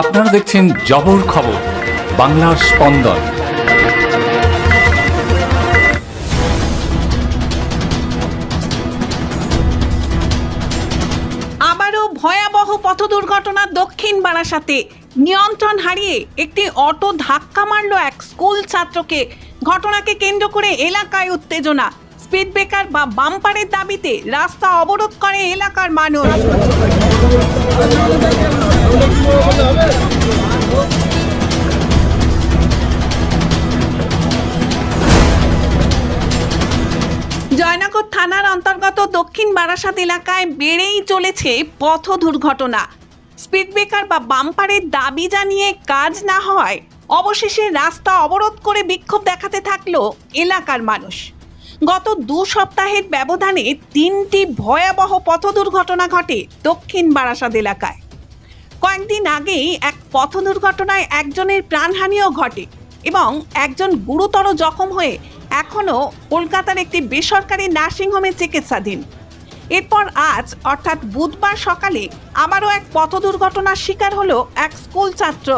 আপনারা দেখছেন জবর খবর, বাংলার স্পন্দন। আবারও ভয়াবহ পথ দুর্ঘটনা দক্ষিণ বারাসাতে। নিয়ন্ত্রণ হারিয়ে একটি অটো ধাক্কা মারল এক স্কুল ছাত্রকে। ঘটনাকে কেন্দ্র করে এলাকায় উত্তেজনা। স্পিড ব্রেকার বা বাম্পারের দাবিতে রাস্তা অবরোধ করে এলাকার মানুষ। থানার অন্তর্গত দক্ষিণ বারাসাত এলাকায় বেড়েই চলেছে পথ দুর্ঘটনা। স্পিড ব্রেকার বা বাম্পারের দাবি জানিয়ে কাজ না হওয়ায় অবশেষে রাস্তা অবরোধ করে বিক্ষোভ দেখাতে থাকল এলাকার মানুষ। গত দু সপ্তাহের ব্যবধানে তিনটি ভয়াবহ পথ দুর্ঘটনা ঘটে দক্ষিণ বারাসাত এলাকায়। কয়েকদিন আগেই এক পথ দুর্ঘটনায় একজনের প্রাণহানিও ঘটে। এবং একজন গুরুতর জখম হয়ে এখনও কলকাতার একটি বেসরকারি নার্সিংহোমে চিকিৎসাধীন। এরপর আজ, অর্থাৎ বুধবার সকালে, আবারও এক পথ দুর্ঘটনার শিকার হলো এক স্কুল ছাত্র।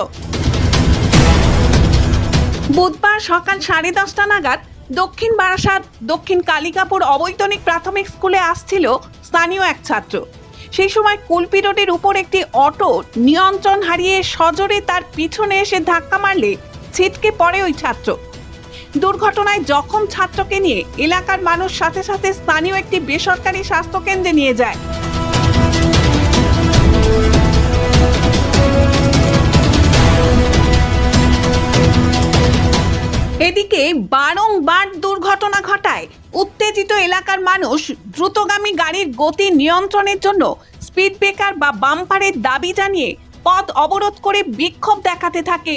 বুধবার সকাল সাড়ে দশটা নাগাদ দক্ষিণ বারাসাত, দক্ষিণ কালিকাপুর অবৈতনিক প্রাথমিক স্কুলে আসছিল স্থানীয় এক ছাত্র। সেই সময় কুলপি রোডের উপর একটি অটো নিয়ন্ত্রণ হারিয়ে সজোরে তার পিছনে এসে ধাক্কা মারলে ছিটকে পড়ে ওই ছাত্র। দুর্ঘটনায় জখম ছাত্রকে নিয়ে এলাকার মানুষ সাথে সাথে স্থানীয় একটি বেসরকারি স্বাস্থ্যকেন্দ্রে নিয়ে যায়। এদিকে বারংবার দুর্ঘটনা ঘটায়। উত্তেজিত এলাকার মানুষ দ্রুতগামী গাড়ির গতি নিয়ন্ত্রণের জন্য স্পিড ব্রেকার বা বাম্পারের দাবি জানিয়ে পথ অবরোধ করে বিক্ষোভ দেখাতে থাকে।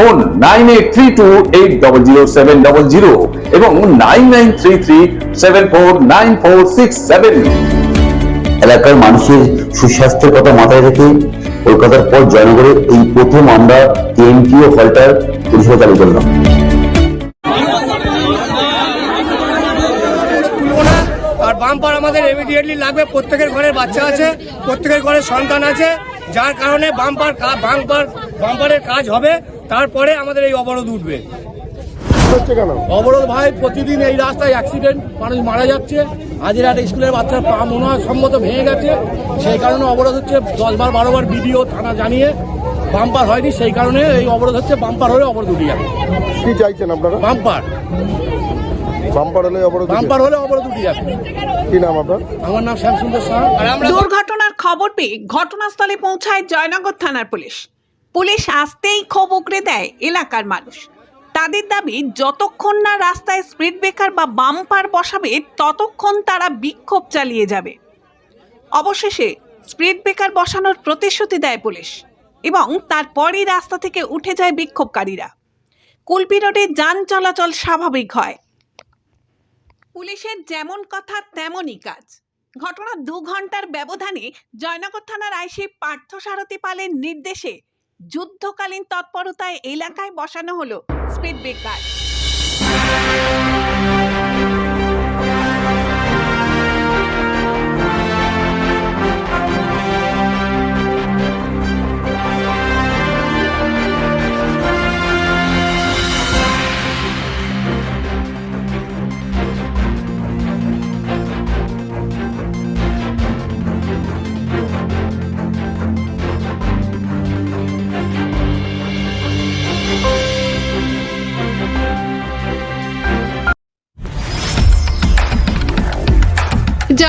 phone nine eight three two eight double zero seven double zero এবং nine nine three three seven four nine four six seven. এলাকার মানুষের সুস্বাস্থ্যের কথা মাথায় রেখে কলকাতার পর জয়নগরে এই প্রথম আমরা টিএমটি ও হলটার পরিষেবা চালু করলাম। তুলবো না আর বাম্পার আমাদের ইমিডিয়েটলি লাগবে প্রত্যেকের ঘরের বাচ্চা আছে প্রত্যেকের ঘরের সন্তান আছে যার কারণে বাম্পার বাম্পার বাম্পারের কাজ হবে। তারপরে আমাদের এই অবরোধ উঠবে। অবরোধ ভাই প্রতিদিন এই রাস্তায় অ্যাক্সিডেন্ট মানুষ মারা যাচ্ছে। আজের একটা স্কুলের বাচ্চার পা মনে হয় সম্মত ভেঙে গেছে। সেই কারণে অবরোধ হচ্ছে দশ বার বারো বার বিডিও থানা জানিয়ে বাম্পার হয়নি। সেই কারণে এই অবরোধ হচ্ছে বাম্পার হলে অবরোধ উঠে যাবে। কি চাইছেন আপনারা? বাম্পার বাম্পার হলে অবরোধ? বাম্পার হলে অবরোধ উঠে যাবে। কি নাম আপনার? আমার নাম শ্যামসুন্দর শাহ আর আমরা দুর্ঘটনার খবর পেয়ে ঘটনাস্থলে পৌঁছায় জয়নগর থানার পুলিশ। পুলিশ আসতেই ক্ষোভ উগড়ে দেয় এলাকার মানুষ। তাদের দাবি, যতক্ষণ না রাস্তায় স্পিড ব্রেকার বা বাম্পার বসাবে, ততক্ষণ তারা বিক্ষোভ চালিয়ে যাবে। অবশেষে স্পিড ব্রেকার বসানোর প্রতিশ্রুতি দেয় পুলিশ এবং তারপরই রাস্তা থেকে উঠে যায় বিক্ষোভকারীরা। কুলপি রোডে যান চলাচল স্বাভাবিক হয়। পুলিশের যেমন কথা, তেমনই কাজ। ঘটনা দু ঘণ্টার ব্যবধানে জয়নগর থানার আইসি পার্থসারথী পালের নির্দেশে যুদ্ধকালীন তৎপরতায় এলাকায় বসানো হলো স্পিড ব্রেকার।